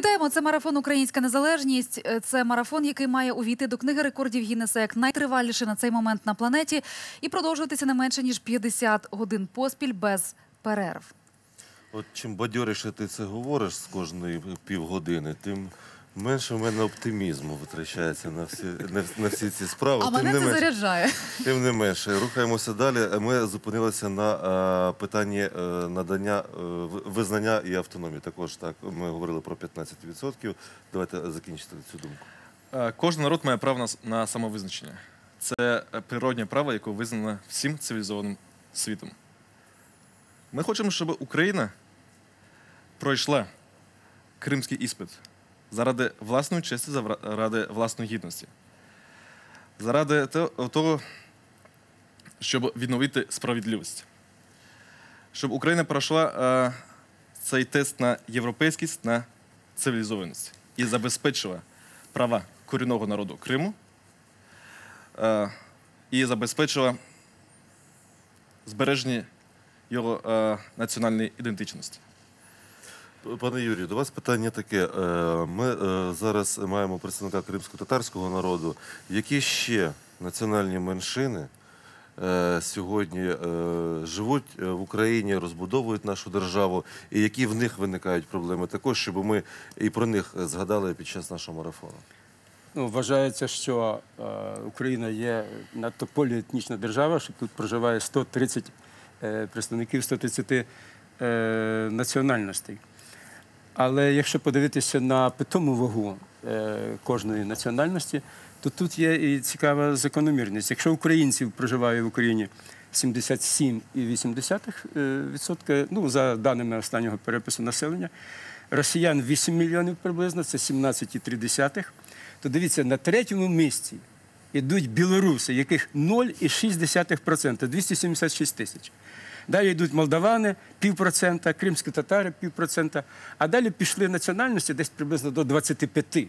Вітаємо! Це марафон Українська незалежність. Е, Це марафон, який має увійти до книги рекордів Гіннеса як найтриваліший на цей момент на планеті і продовжуватися не менше ніж 50 годин поспіль без перерв. От чим бадьоріше ти це говориш з кожної півгодини, тим менше в мене оптимізму витрачається на всі, на, на всі ці справи. А тим, мене не це менше, заряджає. тим не менше, рухаємося далі. Ми зупинилися на е, питанні е, надання е, визнання і автономії. Також так ми говорили про 15%. Давайте закінчити цю думку. Кожен народ має право на, на самовизначення. Це е, природнє право, яке визнано всім цивілізованим світом. Ми хочемо, щоб Україна пройшла кримський іспит заради власної честі, заради власної гідності, заради того, щоб відновити справедливість, щоб Україна пройшла е, цей тест на європейськість, на цивілізованість і забезпечила права корінного народу Криму е, і забезпечила збереження його е, національної ідентичності. Пане Юрію, до вас питання таке. Е, Ми е, зараз маємо представника кримсько-татарського народу. Які ще національні меншини е, сьогодні живуть в Україні, розбудовують нашу державу, і які в них виникають проблеми? Також, щоб ми і про них згадали під час нашого марафону. Ну, вважається, що Україна є надто поліетнічна держава, що тут проживає 130 е, представників 130 е, національностей. Але якщо подивитися на питому вагу е, кожної національності, то тут є і цікава закономірність. Якщо українців проживає в Україні 77,8%, ну, за даними останнього перепису населення, росіян 8 мільйонів приблизно, це 17,3%, то дивіться, на третьому місці йдуть білоруси, яких 0,6%, 276 тисяч. Далі йдуть молдавани півпроцента, кримські татари півпроцента, а далі пішли національності десь приблизно до 25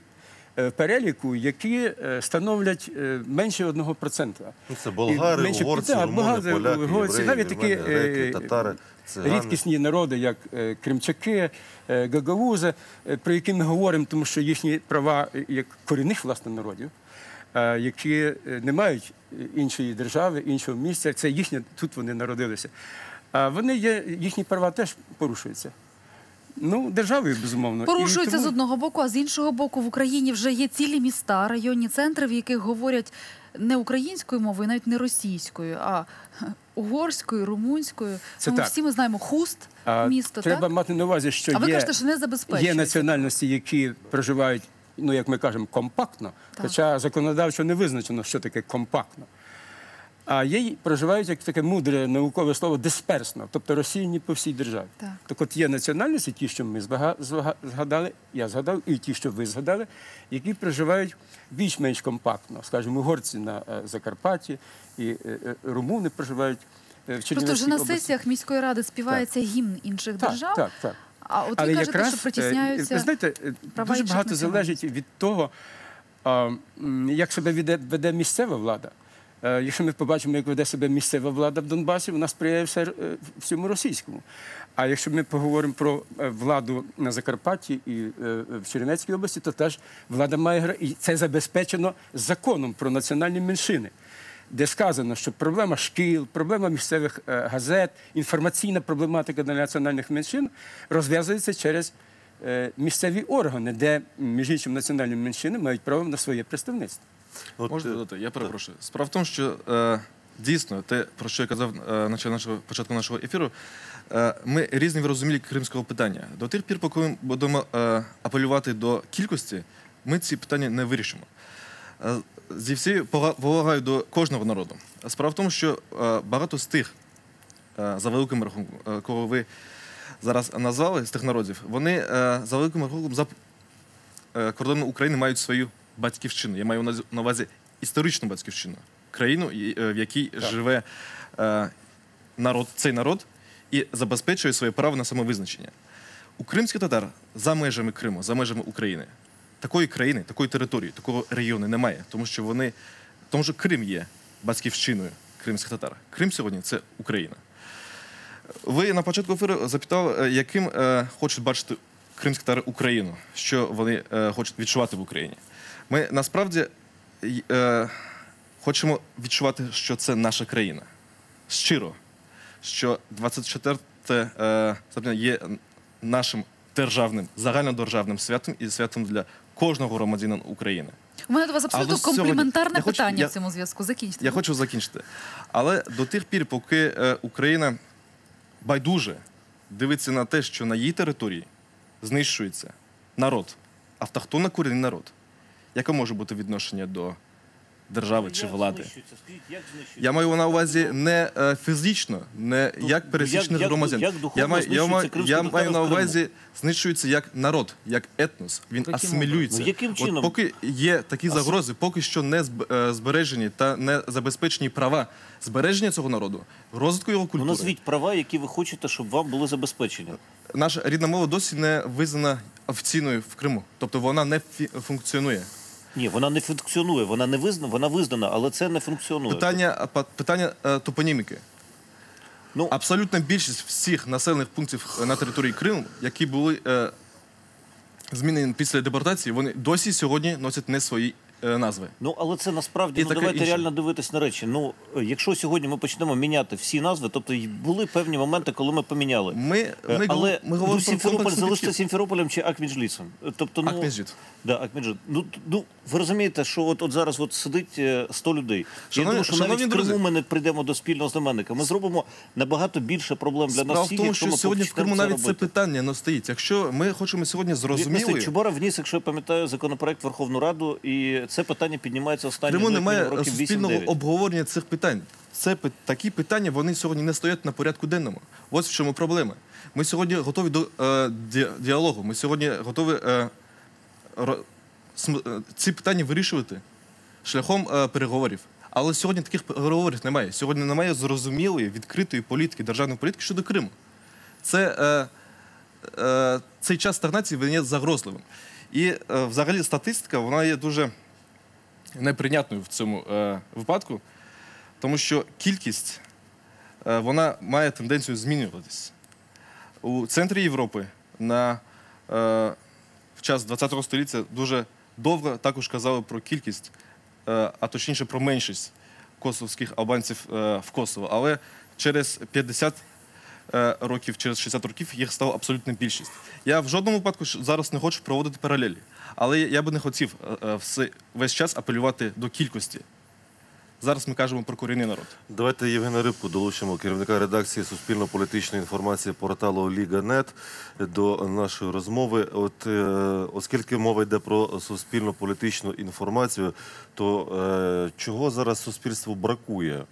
е, переліку, які е, становлять е, менше 1%. Ну, це болгари, менше- угорці, да, румуни, болгари, поляки, угорці, євреї, навіть такі, греки, татари, цигани. рідкісні народи, як кримчаки, гагауза, е, про які ми говоримо, тому що їхні права як корінних власне народів, які не мають іншої держави, іншого місця. Це їхнє, тут вони народилися. А вони є, їхні права теж порушуються. Ну, державою, безумовно. Порушується тому- з одного боку, а з іншого боку, в Україні вже є цілі міста, районні центри, в яких говорять не українською мовою, навіть не російською, а угорською, румунською. Це Тому так. всі ми знаємо хуст А, місто. Треба так? мати на увазі, що А ви є, кажете, що не є національності, які проживають, ну як ми кажемо, компактно, Так. хоча законодавчо не визначено, що таке компактно. А є проживають як таке мудре наукове слово дисперсно, тобто розсіяні по всій державі. Так. от є національності, ті, що ми згадали, я згадав, і ті, що ви згадали, які проживають більш-менш компактно. Скажімо, угорці на е, Закарпатті і е, е, румуни проживають в Просто вже на області. сесіях міської ради співається гімн інших Так, держав. так, так. А от Але ви кажете, якраз, що притісняються. ви знаєте, права дуже багато залежить від того, як себе веде місцева влада. Е, Якщо ми побачимо, як веде себе місцева влада в Донбасі, вона сприяє все, е, всьому російському. А якщо ми поговоримо про е, владу на Закарпатті і в Чернівецькій області, то теж влада має гра, і це забезпечено законом про національні меншини, де сказано, що проблема шкіл, проблема місцевих газет, інформаційна проблематика для національних меншин розв'язується через місцеві органи, де між іншим національні меншини мають право на своє представництво. От, Можна е, додати? Я перепрошую. Справа в тому, що е, дійсно те, про що я казав е, на нашого початку нашого ефіру, е, ми різні в розумінні кримського питання. До тих пір, поки ми будемо е, апелювати до кількості, ми ці питання не вирішимо. Е, зі всією пова- повагою до кожного народу. Справа в тому, що е, багато з тих, е, за великим рахунком, е, кого ви зараз назвали, з тих народів, вони е, за великим рахунком за кордоном України мають свою батьківщину. Я маю на увазі історичну батьківщину, країну, е, в якій живе е, народ, цей народ і забезпечує своє право на самовизначення. У кримських татар за межами Криму, за межами України, такої країни, такої території, такого регіону немає, тому що вони, тому що Крим є батьківщиною кримських татар. Крим сьогодні це Україна. Ви на початку ефіру запитали, е, яким е, хочуть бачити кримські татари Україну, що вони е, хочуть відчувати в Україні. Ми насправді е, хочемо відчувати, що це наша країна. Щиро, що 24 е, серпня є нашим державним, загальнодержавним святом і святом для кожного громадянина України. У мене до вас абсолютно Але сьогодні- компліментарне хочу- питання я- в цьому зв'язку. Закінчте. Я хочу закінчити. Але до тих пір, поки е, Україна байдуже дивиться на те, що на її території знищується народ, автохтонно корінний народ, яке може бути відношення до держави чи влади? Я маю на увазі не е, фізично, не як пересічних як- громадян. я маю, я, маю, я маю на увазі знищується як народ, як етнос. Він асимілюється. Яким чином? Поки є такі загрози, поки що не е, збережені та не забезпечені права збереження цього народу, розвитку його Ну, культури. назвіть права, які ви хочете, щоб вам були забезпечені. Наша рідна мова досі не визнана офіційною в Криму, тобто вона не функціонує. Ні, вона не функціонує, вона не визнана, вона визнана, але це не функціонує. Питання, питання е, топоніміки. Ну, Абсолютна більшість всіх населених пунктів е, на території Криму, які були е, змінені після депортації, вони досі сьогодні носять не свої е, назви. Ну, але це насправді І ну, давайте інше. реально дивитись на речі. Ну, е, якщо сьогодні ми почнемо міняти всі назви, тобто були певні моменти, коли ми поміняли. Ми, ми, але ми говоримо ну, Сімферополь залишиться. Сімферополем чи Акміджлісом. Тобто, ну, Акмеджит. Да, Акмеджит. Ну, ну, ви розумієте, що от, от зараз от сидить е, 100 людей. Я думаю, що навіть в Криму друзі. ми не прийдемо до спільного знаменника. Ми зробимо набагато більше проблем для Справа нас в всіх, тому, якщо що ми сьогодні в Криму це навіть це робити. питання не стоїть. Якщо ми хочемо сьогодні Містер зрозумілою, Чубара вніс, якщо я пам'ятаю, законопроект в Верховну Раду, і це питання піднімається в останні Криму немає років суспільного 8-9. обговорення цих питань. Це такі питання вони сьогодні не стоять на порядку денному. Ось в чому проблема. Ми сьогодні готові до е, ді- діалогу. Ми сьогодні готові е, е, ці питання вирішувати шляхом е, переговорів. Але сьогодні таких переговорів немає. Сьогодні немає зрозумілої відкритої політики, державної політики щодо Криму. Це, е, е, цей час стагнації він є загрозливим. І е, взагалі статистика вона є дуже неприйнятною в цьому е, випадку, тому що кількість е, вона має тенденцію змінюватись. У центрі Європи на, е, в час ХХ століття дуже довго також казали про кількість, е, а точніше про меншість косовських албанців е, в Косово. Але через 50 е, років, через 60 років їх стало абсолютна більшість. Я в жодному випадку зараз не хочу проводити паралелі. Але я би не хотів весь час апелювати до кількості. Зараз ми кажемо про корінний народ. Давайте Євгена Рибку долучимо, керівника редакції суспільно-політичної інформації порталу Ліга.нет до нашої розмови. От е, оскільки мова йде про суспільно-політичну інформацію, то е, чого зараз суспільству бракує е,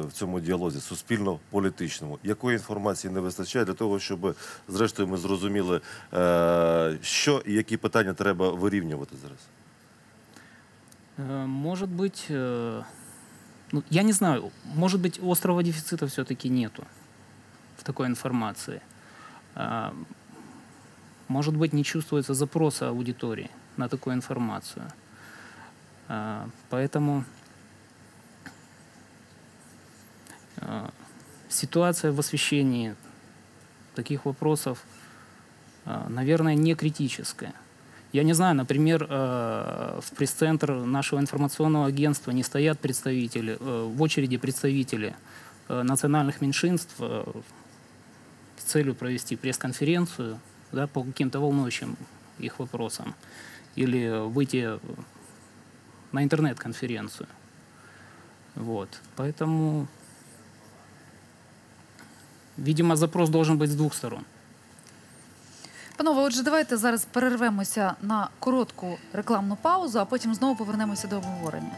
в цьому діалозі суспільно-політичному? Якої інформації не вистачає для того, щоб зрештою ми зрозуміли, е, що і які питання треба вирівнювати зараз? Э, Может быть, э, ну, я не знаю, может быть, острого дефицита все-таки нету в такой информации. А, Может быть, не чувствуется запроса аудитории на такую информацию. А, Поэтому а, ситуация в освещении таких вопросов, наверное, не критическая. Я не знаю, например, э, в пресс-центр нашего информационного агентства не стоят представители, э, в очереди представители э, национальных меньшинств с целью провести пресс-конференцию да, по каким-то волнующим их вопросам или выйти на интернет-конференцию. Вот. Поэтому, видимо, запрос должен быть с двух сторон. Панове, отже, давайте зараз перервемося на коротку рекламну паузу, а потім знову повернемося до обговорення.